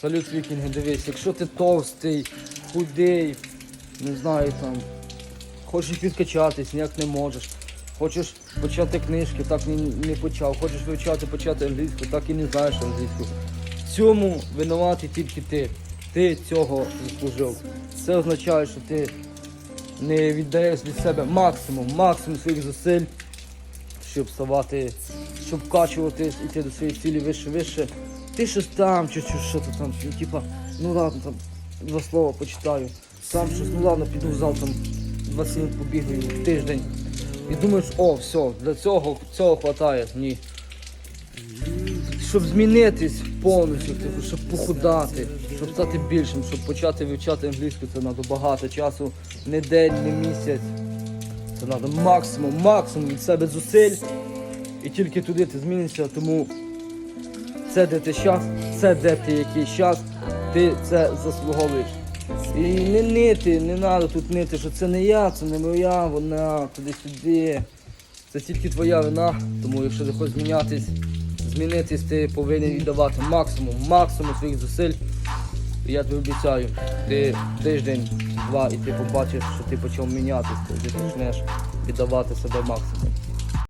Салют вікінги, дивись, якщо ти товстий, худий, не знаю там, хочеш підкачатись, ніяк не можеш. Хочеш почати книжки, так не, не почав. Хочеш вивчати, почати англійську, так і не знаєш англійську. В цьому винуватий тільки ти. Ти цього заслужив. Це означає, що ти не віддаєш від себе максимум, максимум своїх зусиль, щоб ставати, щоб вкачуватись, іти до своєї цілі вище, вище. Ти щось там, чи, чи що ти там, ну, типа, ну ладно, там два слова почитаю. Сам щось, ну ладно, піду в зал там 20 минут побігаю в тиждень. І думаєш, о, все, для цього цього хватає. Ні. Щоб змінитись повністю, типу, щоб похудати, щоб стати більшим, щоб почати вивчати англійську, це треба багато часу, не день, не місяць. Це треба максимум, максимум від себе зусиль. І тільки туди ти змінишся, тому це де ти щас, це де ти який час, ти це заслуговуєш. І не нити, не треба тут нити, що це не я, це не моя вона, туди-сюди. Це тільки твоя вина, тому якщо ти хочеш змінятись, змінитись, ти повинен віддавати максимум, максимум своїх зусиль. Я тобі обіцяю, ти тиждень, два, і ти побачиш, що ти почав мінятися, ти почнеш віддавати себе максимум.